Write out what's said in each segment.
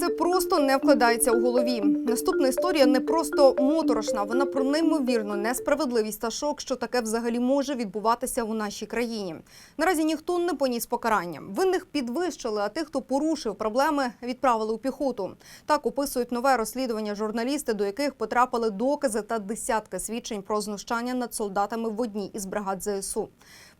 Це просто не вкладається у голові. Наступна історія не просто моторошна, вона про неймовірну несправедливість та шок, що таке взагалі може відбуватися у нашій країні. Наразі ніхто не поніс покарання. Винних підвищили, а тих, хто порушив проблеми, відправили у піхоту. Так описують нове розслідування журналісти, до яких потрапили докази та десятки свідчень про знущання над солдатами в одній із бригад ЗСУ.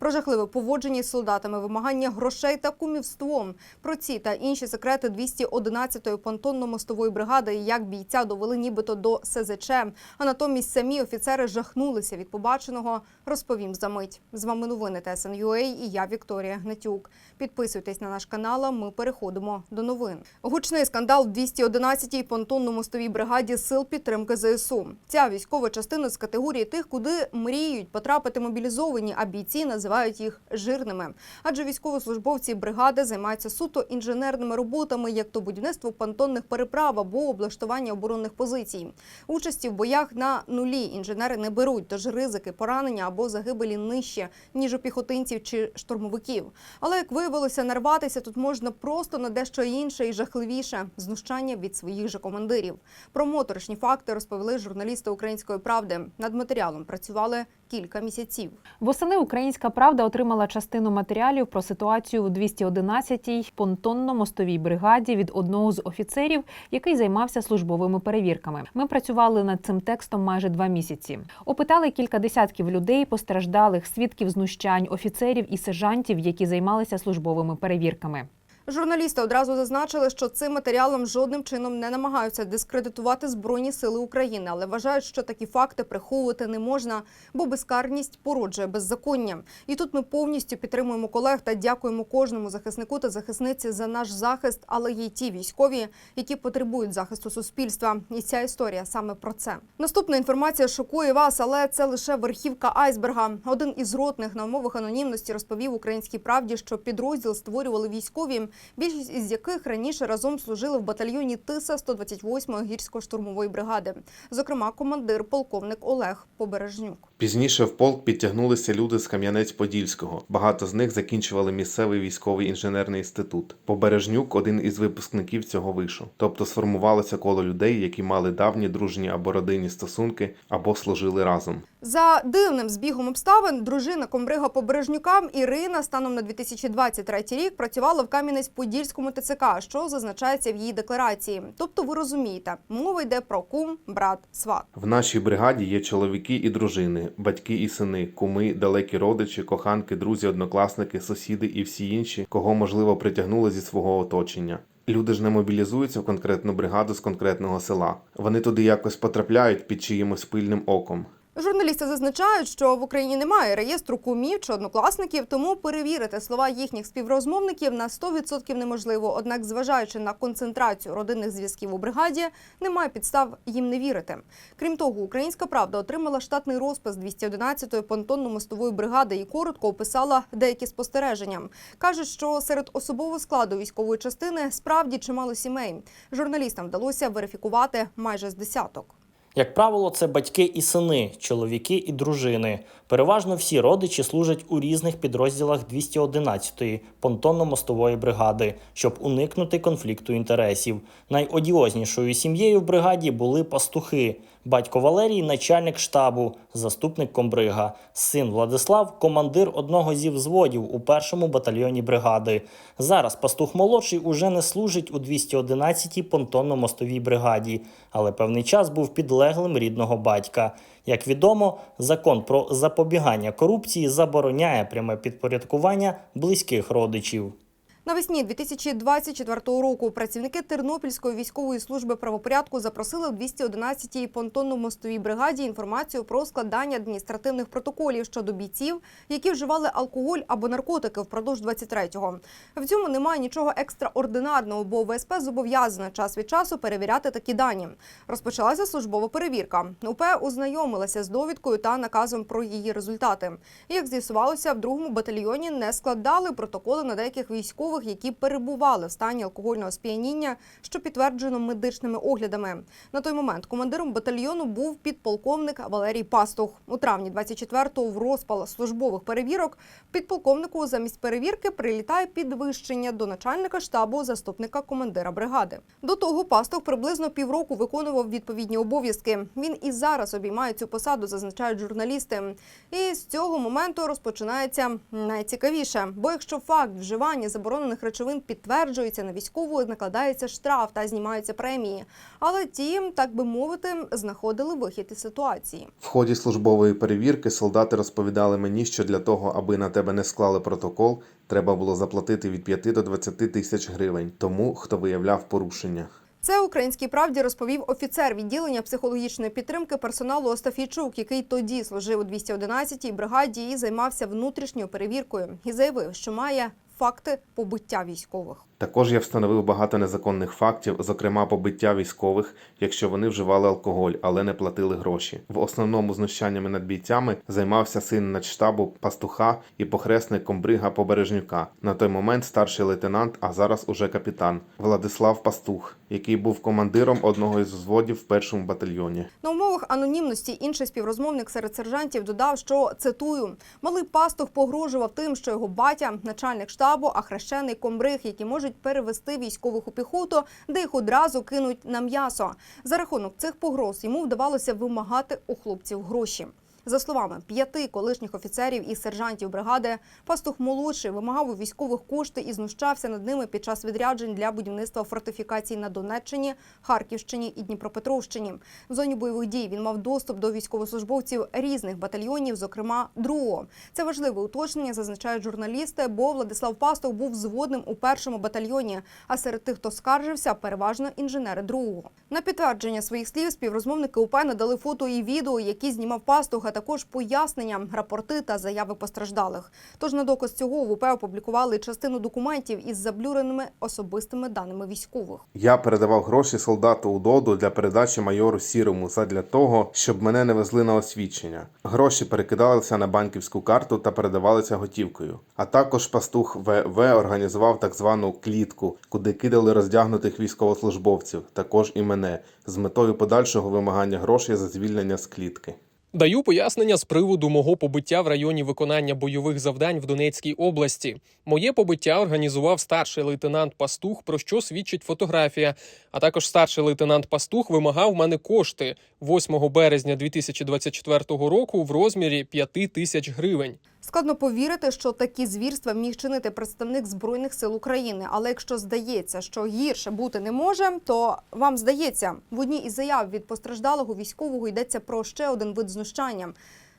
Про жахливе поводження із солдатами, вимагання грошей та кумівством. Про ці та інші секрети 211-ї понтонно-мостової бригади, як бійця довели нібито до СЗЧ. А натомість самі офіцери жахнулися від побаченого. Розповім за мить. З вами новини ТСН.UA і я Вікторія Гнатюк. Підписуйтесь на наш канал. а Ми переходимо до новин. Гучний скандал в 211-й понтонно-мостовій бригаді сил підтримки ЗСУ. Ця військова частина з категорії тих, куди мріють потрапити мобілізовані, а бійці називають їх жирними. Адже військовослужбовці бригади займаються суто інженерними роботами, як то будівництво понтонних переправ або облаштування оборонних позицій. Участі в боях на нулі інженери не беруть, тож ризики поранення або загибелі нижче, ніж у піхотинців чи штурмовиків. Але як виявилося, нарватися тут можна просто на дещо інше і жахливіше знущання від своїх же командирів. Про моторошні факти розповіли журналісти Української правди. Над матеріалом працювали кілька місяців. Восени Українська Правда отримала частину матеріалів про ситуацію у 211-й понтонно-мостовій бригаді від одного з офіцерів, який займався службовими перевірками. Ми працювали над цим текстом майже два місяці. Опитали кілька десятків людей, постраждалих, свідків знущань, офіцерів і сержантів, які займалися службовими перевірками. Журналісти одразу зазначили, що цим матеріалом жодним чином не намагаються дискредитувати Збройні сили України, але вважають, що такі факти приховувати не можна, бо безкарність породжує беззаконня. І тут ми повністю підтримуємо колег та дякуємо кожному захиснику та захисниці за наш захист, але є й ті військові, які потребують захисту суспільства. І ця історія саме про це. Наступна інформація шокує вас, але це лише верхівка айсберга. Один із ротних на умовах анонімності розповів українській правді, що підрозділ створювали військові більшість із яких раніше разом служили в батальйоні Тиса 128-ї гірсько-штурмової бригади. Зокрема, командир полковник Олег Побережнюк. Пізніше в полк підтягнулися люди з Кам'янець-Подільського. Багато з них закінчували місцевий військовий інженерний інститут. Побережнюк один із випускників цього вишу. Тобто сформувалося коло людей, які мали давні дружні або родинні стосунки, або служили разом. За дивним збігом обставин, дружина комбрига Побережнюка Ірина станом на 2023 рік працювала в Кам'янець-Подільському ТЦК, що зазначається в її декларації. Тобто, ви розумієте, мова йде про кум, брат, сват. В нашій бригаді є чоловіки і дружини, батьки і сини, куми, далекі родичі, коханки, друзі, однокласники, сусіди і всі інші, кого можливо притягнули зі свого оточення. Люди ж не мобілізуються в конкретну бригаду з конкретного села. Вони туди якось потрапляють під чиїмось пильним оком. Журналісти зазначають, що в Україні немає реєстру кумів чи однокласників, тому перевірити слова їхніх співрозмовників на 100% неможливо. Однак, зважаючи на концентрацію родинних зв'язків у бригаді, немає підстав їм не вірити. Крім того, Українська правда отримала штатний розпис 211-ї понтонно-мостової бригади і коротко описала деякі спостереження. Каже, що серед особового складу військової частини справді чимало сімей. Журналістам вдалося верифікувати майже з десяток. Як правило, це батьки і сини, чоловіки і дружини. Переважно всі родичі служать у різних підрозділах 211-ї понтонно-мостової бригади, щоб уникнути конфлікту інтересів. Найодіознішою сім'єю в бригаді були пастухи. Батько Валерій начальник штабу, заступник комбрига, син Владислав командир одного зі взводів у першому батальйоні бригади. Зараз пастух молодший уже не служить у 211-й понтонно-мостовій бригаді, але певний час був підлеглим рідного батька. Як відомо, закон про запобігання корупції забороняє пряме підпорядкування близьких родичів. Навесні 2024 року працівники Тернопільської військової служби правопорядку запросили в 211-й понтонно-мостовій бригаді інформацію про складання адміністративних протоколів щодо бійців, які вживали алкоголь або наркотики впродовж 23-го. В цьому немає нічого екстраординарного, бо ВСП зобов'язана час від часу перевіряти такі дані. Розпочалася службова перевірка. УП ознайомилася з довідкою та наказом про її результати. Як з'ясувалося, в другому батальйоні не складали протоколи на деяких військових військових, які перебували в стані алкогольного сп'яніння, що підтверджено медичними оглядами. На той момент командиром батальйону був підполковник Валерій Пастух. У травні 24-го в розпал службових перевірок підполковнику замість перевірки прилітає підвищення до начальника штабу заступника командира бригади. До того Пастух приблизно півроку виконував відповідні обов'язки. Він і зараз обіймає цю посаду, зазначають журналісти. І з цього моменту розпочинається найцікавіше. Бо якщо факт вживання заборонених речовин підтверджується на військову, накладається штраф та знімаються премії. Але ті, так би мовити, знаходили вихід із ситуації. В ході службової перевірки солдати розповідали мені, що для того, аби на тебе не склали протокол, треба було заплатити від 5 до 20 тисяч гривень тому, хто виявляв порушення. Це українській правді розповів офіцер відділення психологічної підтримки персоналу Остафійчук, який тоді служив у 211-й бригаді і займався внутрішньою перевіркою, і заявив, що має факти побиття військових. Також я встановив багато незаконних фактів, зокрема побиття військових, якщо вони вживали алкоголь, але не платили гроші. В основному знущаннями над бійцями займався син начштабу пастуха і похресник комбрига Побережнюка. На той момент старший лейтенант, а зараз уже капітан Владислав Пастух, який був командиром одного із взводів в першому батальйоні. На умовах анонімності інший співрозмовник серед сержантів додав, що цитую: малий пастух погрожував тим, що його батя, начальник штабу, а хрещений комбриг, які можуть перевести військових у піхоту, де їх одразу кинуть на м'ясо. За рахунок цих погроз йому вдавалося вимагати у хлопців гроші. За словами п'яти колишніх офіцерів і сержантів бригади, пастух молодший вимагав у військових кошти і знущався над ними під час відряджень для будівництва фортифікацій на Донеччині, Харківщині і Дніпропетровщині. В зоні бойових дій він мав доступ до військовослужбовців різних батальйонів, зокрема другого. Це важливе уточнення, зазначають журналісти, бо Владислав Пастух був взводним у першому батальйоні. А серед тих, хто скаржився, переважно інженери другого. На підтвердження своїх слів співрозмовники УП надали фото і відео, які знімав Пастух, а також пояснення, рапорти та заяви постраждалих. Тож на доказ цього в УП опублікували частину документів із заблюреними особистими даними військових. Я передавав гроші солдату УДОДу для передачі майору Сірому задля того, щоб мене не везли на освідчення. Гроші перекидалися на банківську карту та передавалися готівкою. А також пастух ВВ організував так звану клітку, куди кидали роздягнутих військовослужбовців, також і мене, з метою подальшого вимагання грошей за звільнення з клітки. Даю пояснення з приводу мого побиття в районі виконання бойових завдань в Донецькій області. Моє побиття організував старший лейтенант Пастух, про що свідчить фотографія. А також старший лейтенант Пастух вимагав мене кошти 8 березня 2024 року в розмірі 5 тисяч гривень. Складно повірити, що такі звірства міг чинити представник збройних сил України. Але якщо здається, що гірше бути не може, то вам здається, в одній із заяв від постраждалого військового йдеться про ще один вид знущання.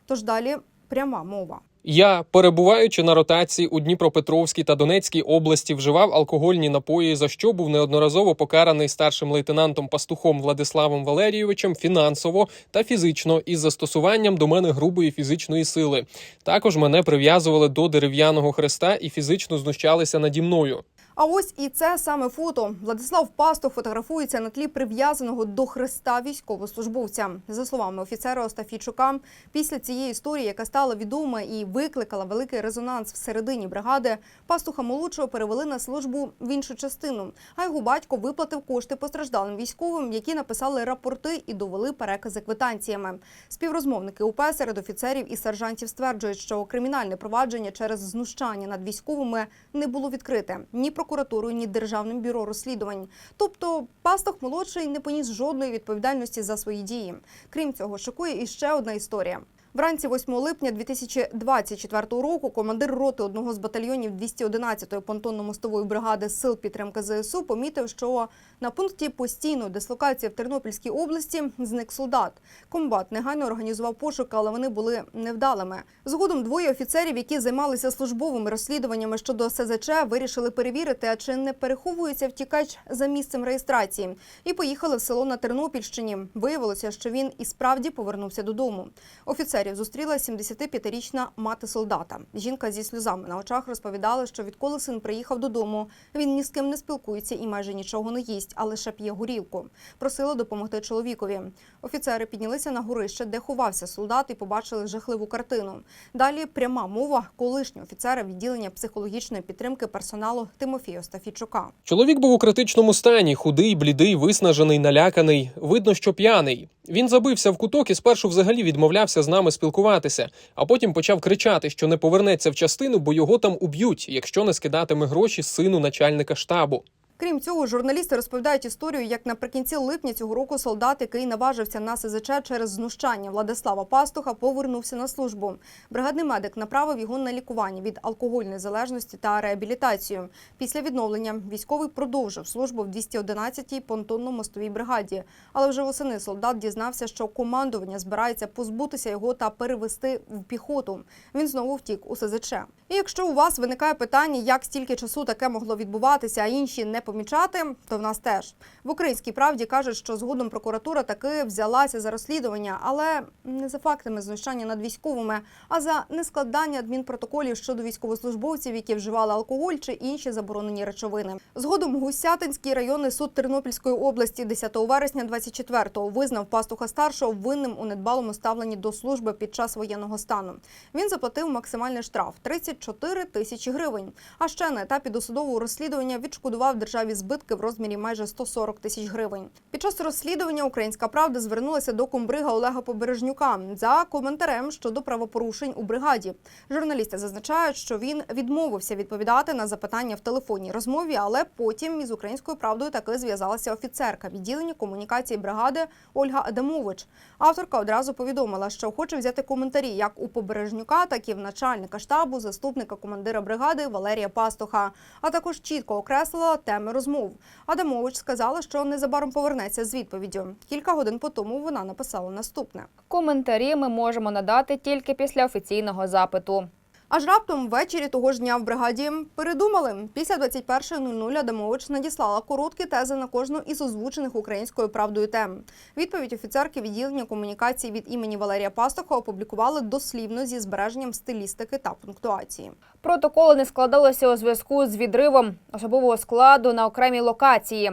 Тож далі пряма мова. Я, перебуваючи на ротації у Дніпропетровській та Донецькій області, вживав алкогольні напої, за що був неодноразово покараний старшим лейтенантом пастухом Владиславом Валерійовичем фінансово та фізично із застосуванням до мене грубої фізичної сили. Також мене прив'язували до дерев'яного хреста і фізично знущалися наді мною. А ось і це саме фото. Владислав Пастух фотографується на тлі прив'язаного до хреста військовослужбовця. За словами офіцера Остафійчука, після цієї історії, яка стала відома і викликала великий резонанс всередині бригади, пастуха молодшого перевели на службу в іншу частину. А його батько виплатив кошти постраждалим військовим, які написали рапорти і довели перекази квитанціями. Співрозмовники УП серед офіцерів і сержантів стверджують, що кримінальне провадження через знущання над військовими не було відкрите ні прокуратурою, ні державним бюро розслідувань. Тобто пастух молодший не поніс жодної відповідальності за свої дії. Крім цього, шокує іще одна історія. Вранці 8 липня 2024 року командир роти одного з батальйонів 211-ї понтонно-мостової бригади сил підтримки ЗСУ помітив, що на пункті постійної дислокації в Тернопільській області зник солдат. Комбат негайно організував пошуки, але вони були невдалими. Згодом двоє офіцерів, які займалися службовими розслідуваннями щодо СЗЧ, вирішили перевірити, чи не переховується втікач за місцем реєстрації, і поїхали в село на Тернопільщині. Виявилося, що він і справді повернувся додому. Офіцерів офіцерів зустріла 75-річна мати солдата. Жінка зі сльозами на очах розповідала, що відколи син приїхав додому, він ні з ким не спілкується і майже нічого не їсть, а лише п'є горілку. Просила допомогти чоловікові. Офіцери піднялися на горище, де ховався солдат, і побачили жахливу картину. Далі пряма мова колишнього офіцера відділення психологічної підтримки персоналу Тимофія Остафійчука. Чоловік був у критичному стані, худий, блідий, виснажений, наляканий. Видно, що п'яний. Він забився в куток і спершу взагалі відмовлявся з нами спілкуватися, а потім почав кричати, що не повернеться в частину, бо його там уб'ють, якщо не скидатиме гроші сину начальника штабу. Крім цього, журналісти розповідають історію, як наприкінці липня цього року солдат, який наважився на СЗЧ через знущання Владислава Пастуха, повернувся на службу. Бригадний медик направив його на лікування від алкогольної залежності та реабілітацію. Після відновлення військовий продовжив службу в 211-й понтонно-мостовій бригаді. Але вже восени солдат дізнався, що командування збирається позбутися його та перевести в піхоту. Він знову втік у СЗЧ. І якщо у вас виникає питання, як стільки часу таке могло відбуватися, а інші не помічати, то в нас теж в українській правді кажуть, що згодом прокуратура таки взялася за розслідування, але не за фактами знущання над військовими, а за нескладання адмінпротоколів щодо військовослужбовців, які вживали алкоголь чи інші заборонені речовини. Згодом Гусятинський районний суд Тернопільської області 10 вересня 24-го визнав пастуха старшого винним у недбалому ставленні до служби під час воєнного стану. Він заплатив максимальний штраф 34 тисячі гривень. А ще на етапі досудового розслідування відшкодував державі збитки в розмірі майже 140 тисяч гривень. Під час розслідування Українська правда звернулася до комбрига Олега Побережнюка за коментарем щодо правопорушень у бригаді. Журналісти зазначають, що він відмовився відповідати на запитання в телефонній розмові, але потім із українською правдою таки зв'язалася офіцерка відділення комунікації бригади Ольга Адамович. Авторка одразу повідомила, що хоче взяти коментарі як у Побережнюка, так і в начальника штабу, заступника командира бригади Валерія Пастуха, а також чітко окреслила теми розмов. Адамович сказала, що незабаром повернеться з відповіддю. Кілька годин по тому вона написала наступне. Коментарі ми можемо надати тільки після офіційного запиту. Аж раптом ввечері того ж дня в бригаді передумали. Після 21.00 Адамович надіслала короткі тези на кожну із озвучених українською правдою тем. Відповідь офіцерки відділення комунікації від імені Валерія Пастуха опублікували дослівно зі збереженням стилістики та пунктуації. Протоколи не складалися у зв'язку з відривом особового складу на окремій локації.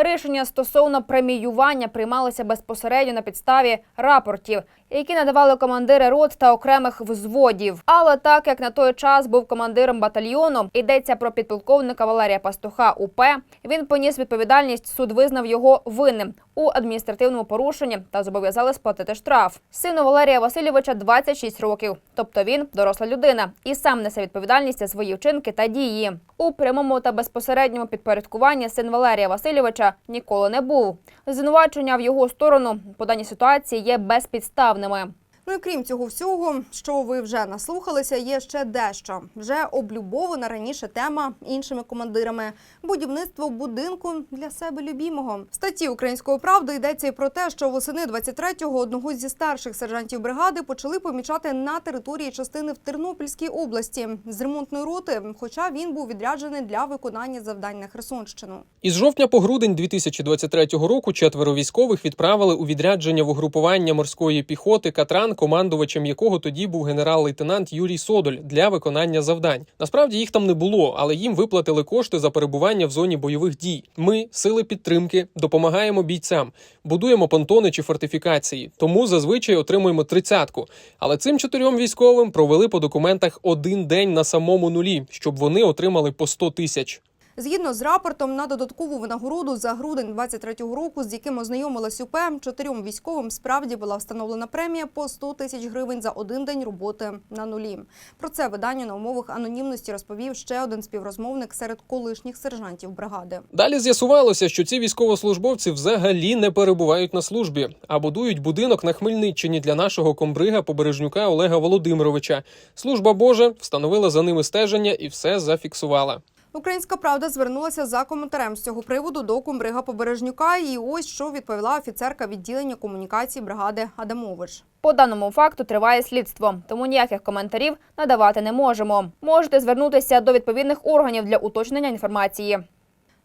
Рішення стосовно преміювання приймалися безпосередньо на підставі рапортів, які надавали командири рот та окремих взводів. Але так як на той час був командиром батальйону, йдеться про підполковника Валерія Пастуха УП. Він поніс відповідальність. Суд визнав його винним у адміністративному порушенні та зобов'язали сплатити штраф. Сину Валерія Васильовича 26 років, тобто він доросла людина і сам несе відповідальність за свої вчинки та дії. У прямому та безпосередньому підпорядкуванні син Валерія Васильовича ніколи не був. Звинувачення в його сторону по даній ситуації є безпідставними. Ну і крім цього всього, що ви вже наслухалися, є ще дещо. Вже облюбована раніше тема іншими командирами будівництво будинку для себе любімого. В статті української правди йдеться і про те, що восени 23-го одного зі старших сержантів бригади почали помічати на території частини в Тернопільській області з ремонтної роти, хоча він був відряджений для виконання завдань на Херсонщину. Із жовтня по грудень 2023 року четверо військових відправили у відрядження в угрупування морської піхоти Катран, командувачем якого тоді був генерал-лейтенант Юрій Содоль для виконання завдань. Насправді їх там не було, але їм виплатили кошти за перебування в зоні бойових дій. Ми, сили підтримки, допомагаємо бійцям, будуємо понтони чи фортифікації. Тому зазвичай отримуємо тридцятку. Але цим чотирьом військовим провели по документах один день на самому нулі, щоб вони отримали по 100 тисяч. Згідно з рапортом на додаткову винагороду за грудень 23-го року, з яким ознайомилась УП, чотирьом військовим справді була встановлена премія по 100 тисяч гривень за один день роботи на нулі. Про це виданню на умовах анонімності розповів ще один співрозмовник серед колишніх сержантів бригади. Далі з'ясувалося, що ці військовослужбовці взагалі не перебувають на службі, а будують будинок на Хмельниччині для нашого комбрига побережнюка Олега Володимировича. Служба Божа встановила за ними стеження і все зафіксувала. Українська правда звернулася за коментарем з цього приводу до комбрига Побережнюка. І ось що відповіла офіцерка відділення комунікації бригади Адамович. По даному факту триває слідство, тому ніяких коментарів надавати не можемо. Можете звернутися до відповідних органів для уточнення інформації.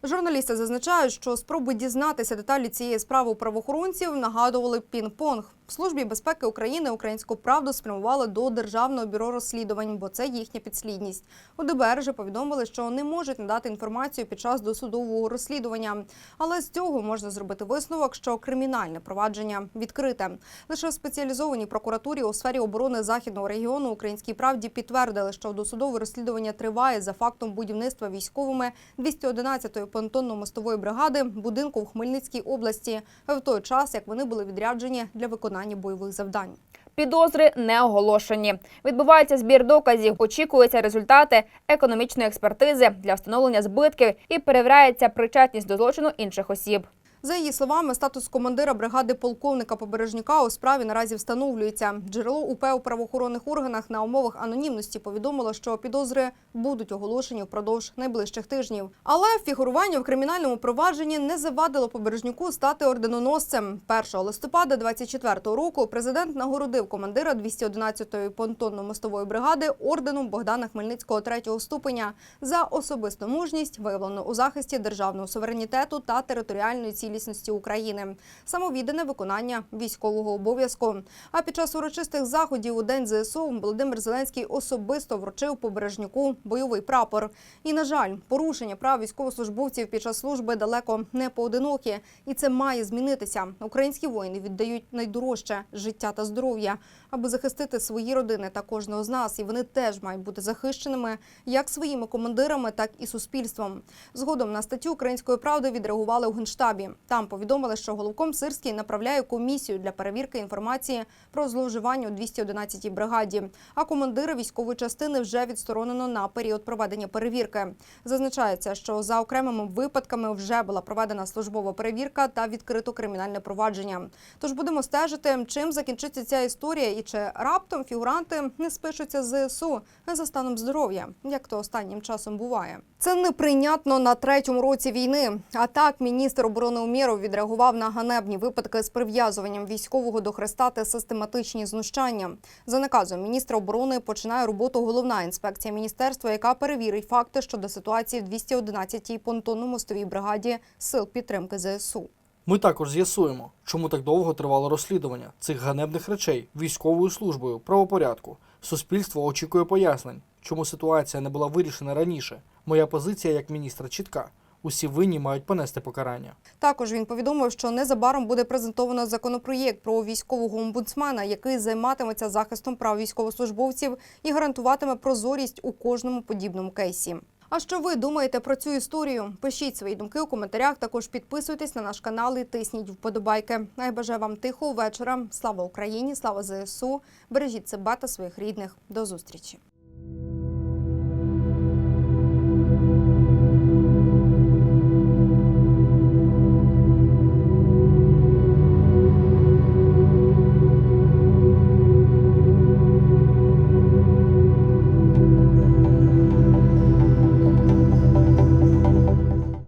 Журналісти зазначають, що спроби дізнатися деталі цієї справи у правоохоронців нагадували пінг-понг. В службі безпеки України українську правду спрямували до державного бюро розслідувань, бо це їхня підслідність. У ДБР же повідомили, що не можуть надати інформацію під час досудового розслідування. Але з цього можна зробити висновок, що кримінальне провадження відкрите. Лише в спеціалізованій прокуратурі у сфері оборони західного регіону Українській правді підтвердили, що досудове розслідування триває за фактом будівництва військовими 211-ї понтонно-мостової бригади будинку в Хмельницькій області в той час, як вони були відряджені для виконання бойових завдань. Підозри не оголошені. Відбувається збір доказів, очікуються результати економічної експертизи для встановлення збитків і перевіряється причетність до злочину інших осіб. За її словами, статус командира бригади полковника Побережнюка у справі наразі встановлюється. Джерело УП у правоохоронних органах на умовах анонімності повідомило, що підозри будуть оголошені впродовж найближчих тижнів. Але фігурування в кримінальному провадженні не завадило Побережнюку стати орденоносцем. 1 листопада 24 року президент нагородив командира 211-ї понтонно-мостової бригади орденом Богдана Хмельницького третього ступеня за особисту мужність, виявлену у захисті державного суверенітету та територіальної цілісності України, самовіддане виконання військового обов'язку. А під час урочистих заходів у день ЗСУ Володимир Зеленський особисто вручив побережнюку бойовий прапор. І на жаль, порушення прав військовослужбовців під час служби далеко не поодинокі, і це має змінитися. Українські воїни віддають найдорожче життя та здоров'я, аби захистити свої родини та кожного з нас. І вони теж мають бути захищеними як своїми командирами, так і суспільством. Згодом на статтю української правди відреагували у генштабі. Там повідомили, що головком Сирський направляє комісію для перевірки інформації про зловживання у 211-й бригаді. А командира військової частини вже відсторонено на період проведення перевірки. Зазначається, що за окремими випадками вже була проведена службова перевірка та відкрито кримінальне провадження. Тож будемо стежити, чим закінчиться ця історія і чи раптом фігуранти не спишуться з ЗСУ за станом здоров'я, як то останнім часом буває. Це неприйнятно на третьому році війни. А так міністр оборони Умєров відреагував на ганебні випадки з прив'язуванням військового до хреста та систематичні знущання. За наказом міністра оборони починає роботу головна інспекція міністерства, яка перевірить факти щодо ситуації в 211-й понтонно-мостовій бригаді сил підтримки ЗСУ. Ми також з'ясуємо, чому так довго тривало розслідування цих ганебних речей військовою службою правопорядку. Суспільство очікує пояснень, чому ситуація не була вирішена раніше. Моя позиція як міністра чітка. Усі винні мають понести покарання. Також він повідомив, що незабаром буде презентовано законопроєкт про військового омбудсмена, який займатиметься захистом прав військовослужбовців і гарантуватиме прозорість у кожному подібному кейсі. А що ви думаєте про цю історію? Пишіть свої думки у коментарях. Також підписуйтесь на наш канал і тисніть вподобайки. Я бажаю вам тихого вечора. Слава Україні! Слава ЗСУ! Бережіть себе та своїх рідних. До зустрічі!